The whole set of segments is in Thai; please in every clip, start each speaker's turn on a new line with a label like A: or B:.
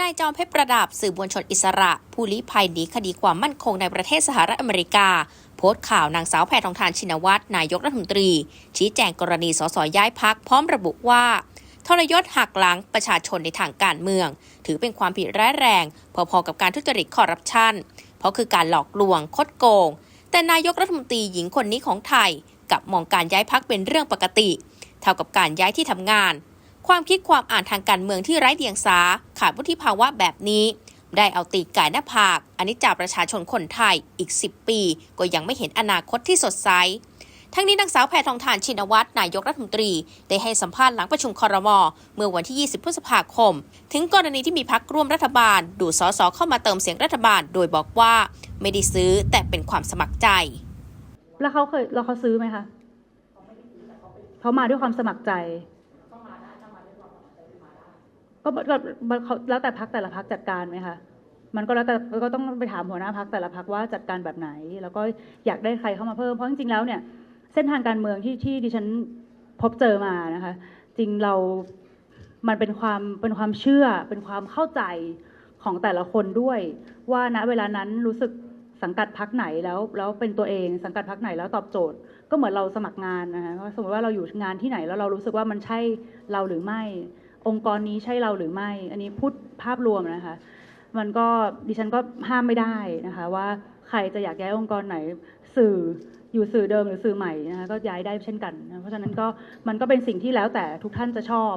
A: นายจอมเพชรประดับสื่อมวลชนอิสระ ผู้ลี้ภัยหนีคดีความมั่นคงในประเทศสหรัฐอเมริกา โพสต์ข่าวนางสาวแพทองทานชินวัตรนายกรัฐมนตรี ชี้แจงกรณีสสย้ายพักพร้อมระบุว่า ทรยศหักหลังประชาชนในทางการเมือง ถือเป็นความผิดร้ายแรง พอๆกับการทุจริตคอร์รัปชัน เพราะคือการหลอกลวงคดโกง แต่นายกรัฐมนตรีหญิงคนนี้ของไทยกับมองการย้ายพักเป็นเรื่องปกติ เท่ากับการย้ายที่ทำงาน ความคิดความอ่านทางการเมืองที่ไร้เดียงสา ขาดวุฒิภาวะแบบนี้ ได้เอาตีไก่หน้าผากอันนี้จากประชาชนคนไทยอีก 10 ปี ก็ยังไม่เห็นอนาคตที่สดใสทั้งนี้นางสาวแพทองทานชินวัตรนายกรัฐมนตรี ได้ให้สัมภาษณ์หลังประชุมคอรมอเมื่อวันที่ 20 พฤษภาคม ถึงกรณีที่มีพักร่วมรัฐบาล ดูดสอสอเข้ามาเติมเสียงรัฐบาล โดยบอกว่าไม่ได้ซื้อแต่เป็นความสมัครใจ
B: แล้วเขาเคยแล้วเขาซื้อไหมคะเขามาด้วยความสมัครใจ ก็ก็ก็เขาแล้วแต่พักแต่ละพักจัดการไหมคะมันก็แล้วแต่ก็ต้องไปถามหัวหน้าพักแต่ละพักว่าจัดการแบบไหน แล้วก็อยากได้ใครเข้ามาเพิ่มเพราะจริงๆแล้วเนี่ย เส้นทางการเมืองที่ที่ดิฉันพบเจอมานะคะ จริงเรา มันเป็นความเป็นความเชื่อ เป็นความเข้าใจของแต่ละคนด้วย ว่าณเวลานั้นรู้สึกสังกัดพักไหนแล้วแล้วเป็นตัวเองสังกัดพักไหนแล้วตอบโจทย์ ก็เหมือนเราสมัครงานนะคะสมมติว่าเราอยู่งานที่ไหนแล้วเรารู้สึกว่ามันใช่เราหรือไม่ องค์กรนี้ใช่เราหรือไม่ อันนี้พูดภาพรวมนะคะ มันก็ดิฉันก็ห้ามไม่ได้นะคะ ว่าใครจะอยากย้ายองค์กรไหนสื่ออยู่สื่อเดิมหรือสื่อใหม่นะคะก็ย้ายได้เช่นกันนะเพราะฉะนั้นก็มันก็เป็นสิ่งที่แล้วแต่ทุกท่านจะชอบ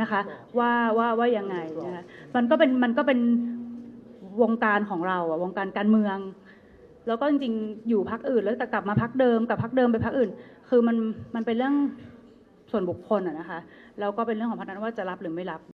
B: นะคะ ว่าว่าว่ายังไงนะคะมันก็เป็นมันก็เป็นวงการของเราอะวงการการเมือง แล้วก็จริงๆอยู่พักอื่น แล้วแต่กลับมาพักเดิมกับพักเดิมไปพักอื่น คือมันมันเป็นเรื่อง ส่วนบุคคลอะนะคะแล้วก็เป็นเรื่องของพรรคนั้นว่าจะรับหรือไม่รับ